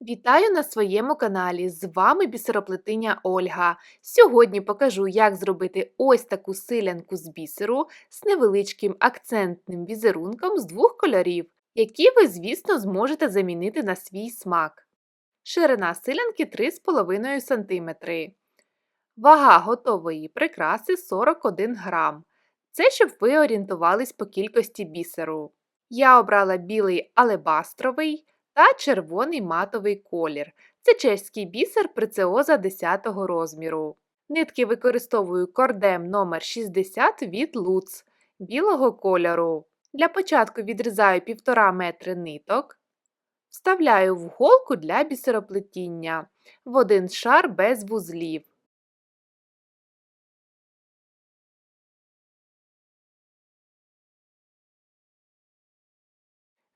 Вітаю на своєму каналі! З вами бісероплетиня Ольга. Сьогодні покажу, як зробити ось таку силянку з бісеру з невеличким акцентним візерунком з двох кольорів, які ви, звісно, зможете замінити на свій смак. Ширина силянки 3,5 см. Вага готової прикраси 41 грам. Це щоб ви орієнтувались по кількості бісеру. Я обрала білий алебастровий та червоний матовий колір. Це чеський бісер прецеоза 10 розміру. Нитки використовую кордем номер 60 від Луц білого кольору. Для початку відрізаю 1,5 метри ниток, вставляю в голку для бісероплетіння в один шар без вузлів.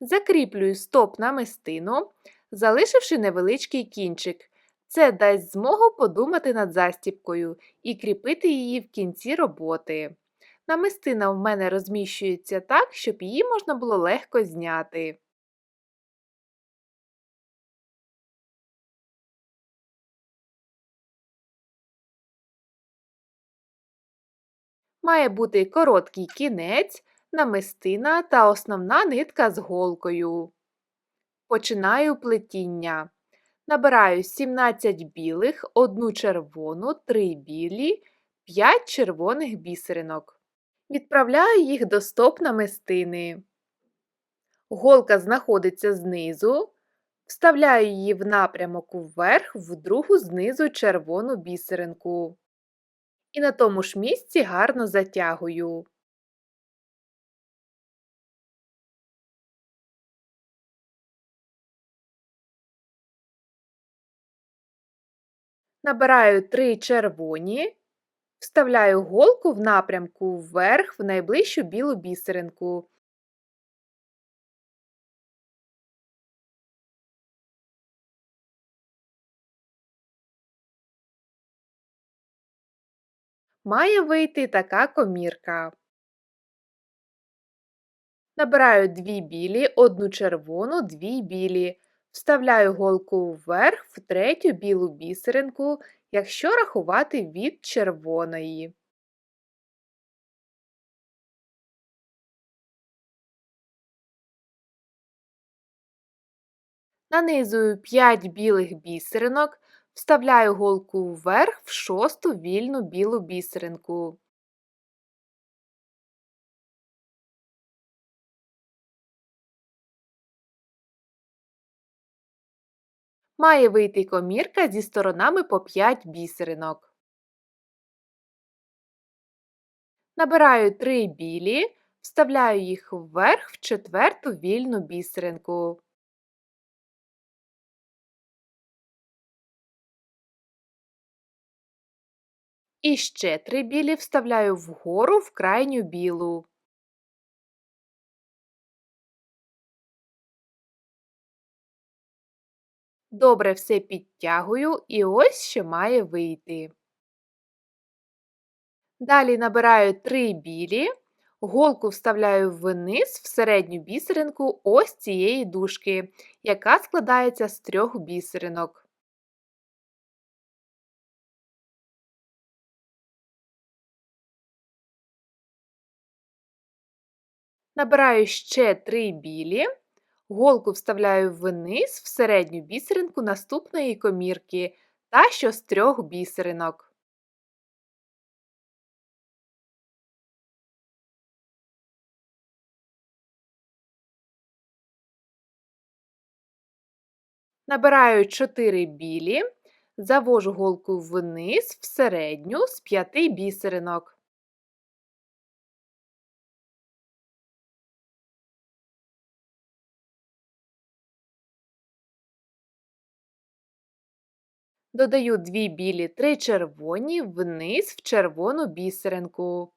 Закріплюю стоп намистину, залишивши невеличкий кінчик. Це дасть змогу подумати над застіпкою і кріпити її в кінці роботи. Намистина в мене розміщується так, щоб її можна було легко зняти. Має бути короткий кінець, намистина та основна нитка з голкою. Починаю плетіння. Набираю 17 білих, 1 червону, 3 білі, 5 червоних бісеринок. Відправляю їх до стоп намистини. Голка знаходиться знизу. Вставляю її в напрямок вверх, в другу знизу червону бісеринку. І на тому ж місці гарно затягую. Набираю 3 червоні, вставляю голку в напрямку вверх в найближчу білу бісеринку. Має вийти така комірка. Набираю 2 білі, 1 червону, 2 білі. Вставляю голку вверх в третю білу бісеринку, якщо рахувати від червоної. Нанизую 5 білих бісеринок, вставляю голку вверх в шосту вільну білу бісеринку. Має вийти комірка зі сторонами по 5 бісеринок. Набираю 3 білі, вставляю їх вверх в четверту вільну бісеринку. І ще 3 білі вставляю вгору в крайню білу. Добре все підтягую і ось що має вийти. Далі набираю 3 білі, голку вставляю вниз в середню бісеринку ось цієї дужки, яка складається з трьох бісеринок. Набираю ще 3 білі. Голку вставляю вниз в середню бісеринку наступної комірки та що з трьох бісеринок. Набираю 4 білі, завожу голку вниз в середню з 5 бісеринок. Додаю 2 білі, 3 червоні вниз в червону бісеринку.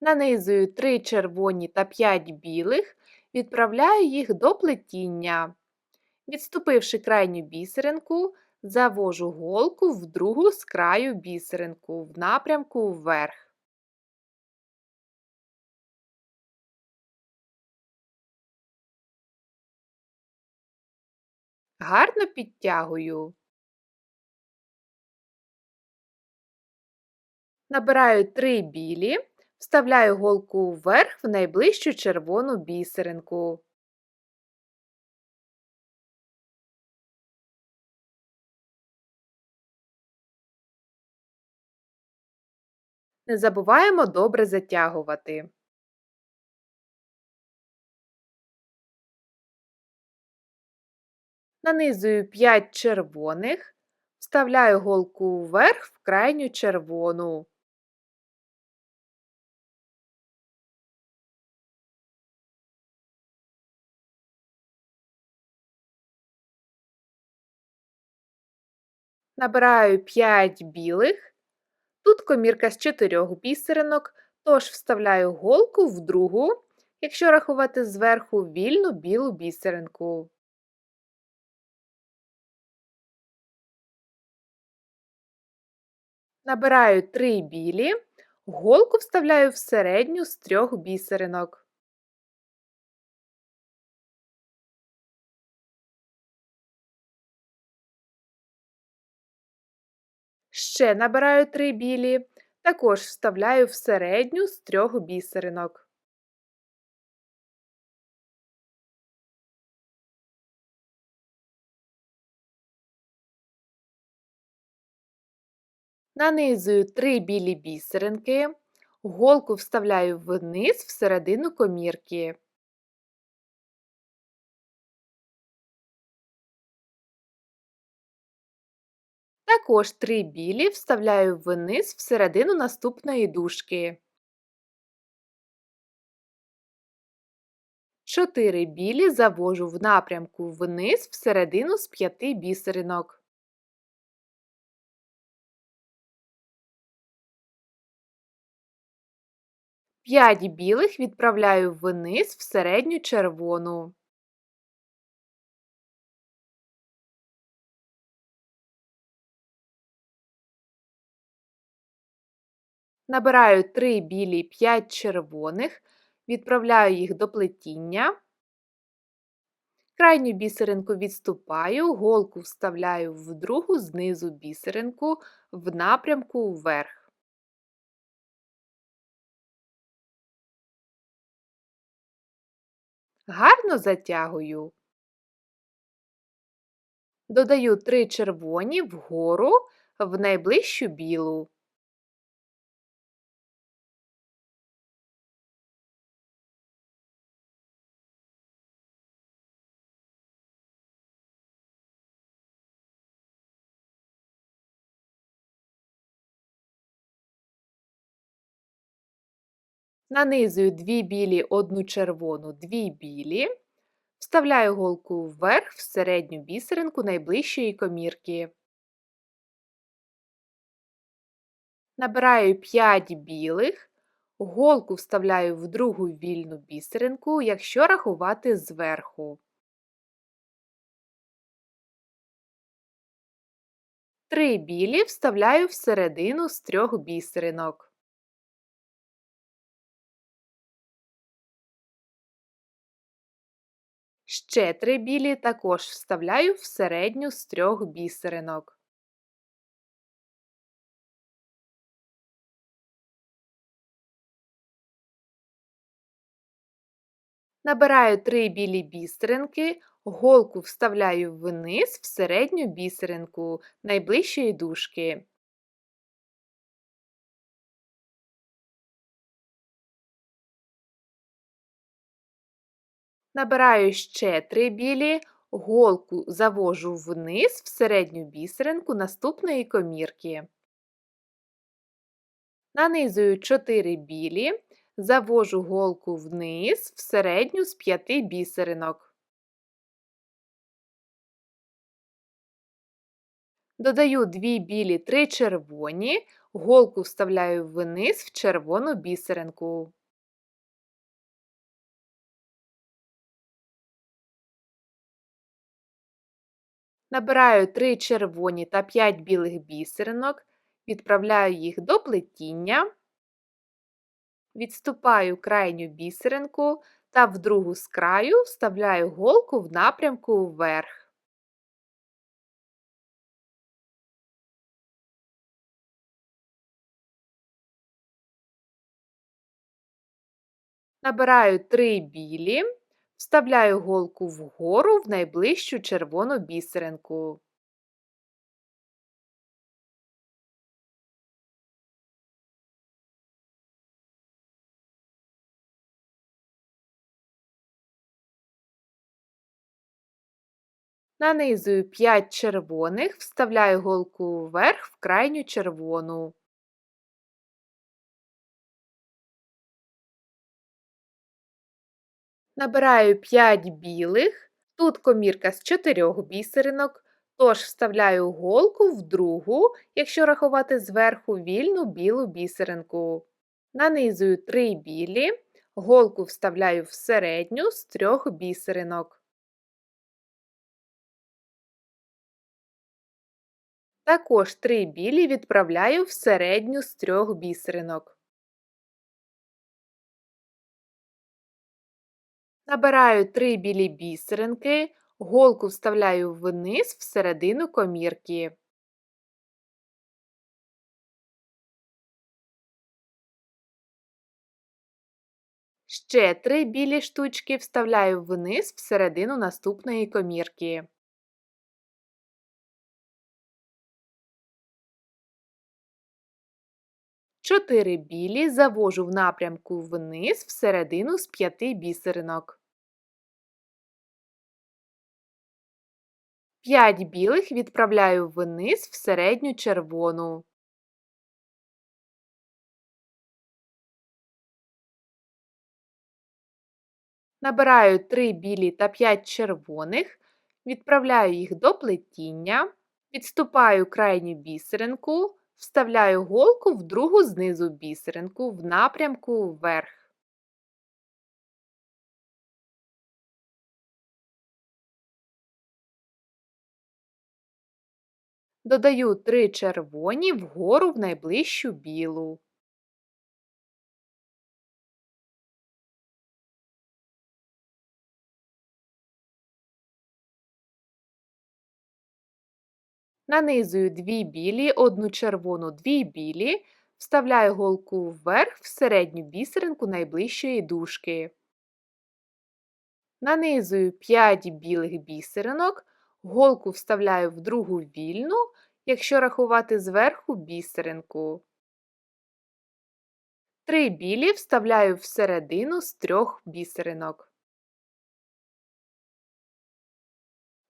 Нанизую 3 червоні та 5 білих, відправляю їх до плетіння. Відступивши крайню бісеринку, Завожу голку в другу з краю бісеринку в напрямку вверх. Гарно підтягую. Набираю 3 білі, вставляю голку вверх в найближчу червону бісеринку. Не забуваємо добре затягувати. Нанизую 5 червоних, вставляю голку вверх в крайню червону. Набираю 5 білих. Тут комірка з 4 бісеринок, тож вставляю голку в другу, якщо рахувати зверху вільну білу бісеринку. Набираю 3 білі, голку вставляю в середню з трьох бісеринок. Ще набираю 3 білі, також вставляю в середню з трьох бісеринок. Нанизую 3 білі бісеринки, голку вставляю вниз в середину комірки. Також 3 білі вставляю вниз в середину наступної дужки. 4 білі завожу в напрямку вниз в середину з 5 бісеринок. П'ять білих відправляю вниз в середню червону. Набираю 3 білі 5 червоних, відправляю їх до плетіння. Крайню бісеринку відступаю, голку вставляю в другу знизу бісеринку в напрямку вверх. Гарно затягую. Додаю три червоні вгору в найближчу білу. Нанизую 2 білі, 1 червону, 2 білі, вставляю голку вверх в середню бісеринку найближчої комірки. Набираю 5 білих, голку вставляю в другу вільну бісеринку, якщо рахувати зверху. 3 білі вставляю всередину з трьох бісеринок. Ще три білі також вставляю в середню з трьох бісеринок. Набираю три білі бісеринки, голку вставляю вниз в середню бісеринку найближчої дужки. Набираю ще 3 білі, голку завожу вниз в середню бісеринку наступної комірки. Нанизую 4 білі, завожу голку вниз в середню з 5 бісеринок. Додаю 2 білі 3 червоні, голку вставляю вниз в червону бісеринку. Набираю 3 червоні та 5 білих бісеринок, відправляю їх до плетіння, відступаю крайню бісеринку та в другу з краю вставляю голку в напрямку вверх. Набираю 3 білі, вставляю голку вгору в найближчу червону бісеринку. Нанизую 5 червоних, вставляю голку вверх в крайню червону. Набираю 5 білих, тут комірка з 4 бісеринок, тож вставляю голку в другу, якщо рахувати зверху вільну білу бісеринку. Нанизую 3 білі, голку вставляю в середню з 3 бісеринок. Також 3 білі відправляю в середню з 3 бісеринок. Набираю 3 білі бісеринки, голку вставляю вниз в середину комірки. Ще 3 білі штучки вставляю вниз в середину наступної комірки. Чотири білі завожу в напрямку вниз в середину з 5 бісеринок. 5 білих відправляю вниз в середню червону. Набираю 3 білі та 5 червоних, відправляю їх до плетіння, відступаю крайню бісеринку, вставляю голку в другу знизу бісеринку в напрямку вверх. Додаю 3 червоні вгору в найближчу білу. Нанизую 2 білі, одну червону, 2 білі, вставляю голку вверх в середню бісеринку найближчої дужки. Нанизую 5 білих бісеринок, голку вставляю в другу вільну, якщо рахувати зверху бісеринку. 3 білі вставляю всередину з трьох бісеринок.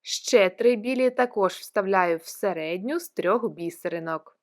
Ще три білі також вставляю в середню з трьох бісеринок.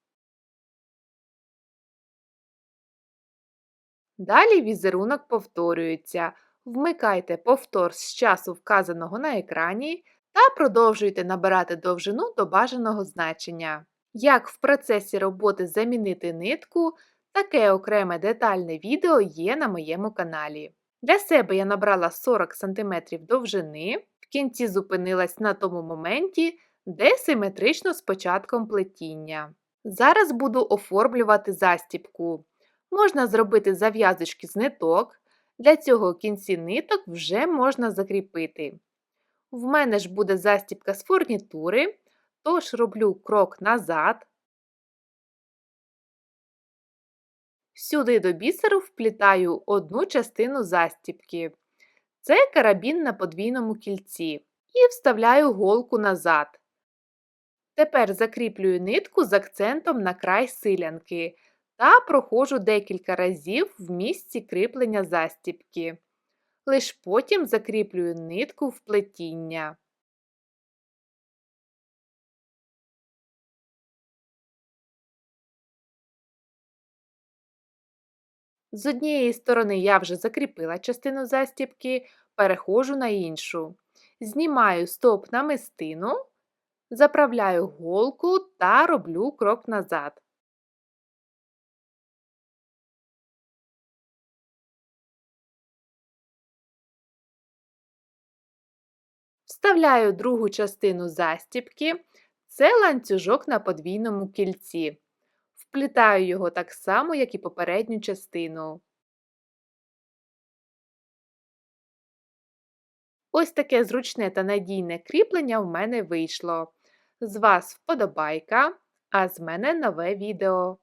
Далі візерунок повторюється. Вмикайте повтор з часу вказаного на екрані та продовжуйте набирати довжину до бажаного значення. Як в процесі роботи замінити нитку, таке окреме детальне відео є на моєму каналі. Для себе я набрала 40 см довжини. В кінці зупинилась на тому моменті, де симетрично з початком плетіння. Зараз буду оформлювати застібку. Можна зробити зав'язочки з ниток. Для цього кінці ниток вже можна закріпити. В мене ж буде застібка з фурнітури, тож роблю крок назад. Сюди до бісеру вплітаю одну частину застібки. Це карабін на подвійному кільці. І вставляю голку назад. Тепер закріплюю нитку з акцентом на край силянки та проходжу декілька разів в місці кріплення застібки. Лиш потім закріплюю нитку в плетіння. З однієї сторони я вже закріпила частину застібки, переходжу на іншу. Знімаю стоп намистину, заправляю голку та роблю крок назад. Вставляю другу частину застібки. Це ланцюжок на подвійному кільці. Вплітаю його так само, як і попередню частину. Ось таке зручне та надійне кріплення в мене вийшло. З вас вподобайка, а з мене нове відео.